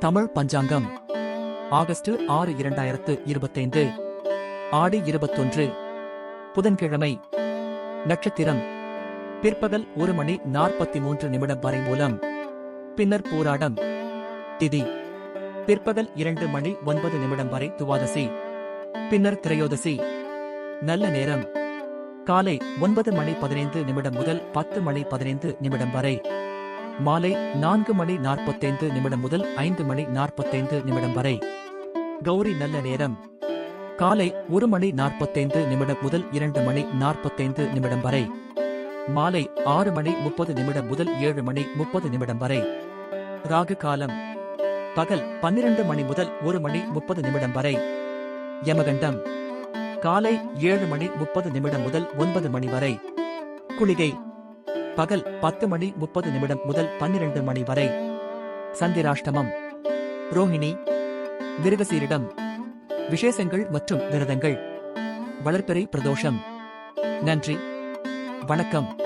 தமிழ் பஞ்சாங்கம். August ஆறு இரண்டாயிரத்து இருபத்தைந்து. ஆடி இருபத்தொன்று. புதன்கிழமை. நட்சத்திரம். பிற்பகல் ஒரு மணி நாற்பத்தி மூன்று நிமிடம் வரை மூலம். பின்னர் போராடம். திதி. பிற்பகல் இரண்டு மணி ஒன்பது நிமிடம் வரை துவாதசி. பின்னர் திரையோதசி. நல்ல நேரம். காலை ஒன்பது மணி பதினைந்து நிமிடம் முதல் பத்து மணி பதினைந்து நிமிடம் வரை. மாலை நான்கு மணி நாற்பத்தைந்து நிமிடம் முதல் ஐந்து மணி நாற்பத்தைந்து நிமிடம் வரை. கௌரி நல்ல நேரம். காலை ஒரு மணி நாற்பத்தைந்து நிமிடம் முதல் இரண்டு மணி நாற்பத்தைந்து நிமிடம் வரை. மாலை ஆறு மணி முப்பது நிமிடம் முதல் ஏழு மணி முப்பது நிமிடம் வரை. ராகு காலம். பகல் பன்னிரண்டு மணி முதல் ஒரு மணி முப்பது நிமிடம் வரை. யமகண்டம். காலை ஏழு மணி முப்பது நிமிடம் முதல் ஒன்பது மணி வரை. குளிகை. பகல் பத்து மணி முப்பது நிமிடம் முதல் பன்னிரண்டு மணி வரை. சந்திராஷ்டமம். ரோஹிணி மிருகசீரிடம். விசேஷங்கள் மற்றும் விரதங்கள். வளர்ப்பிறை பிரதோஷம். நன்றி. வணக்கம்.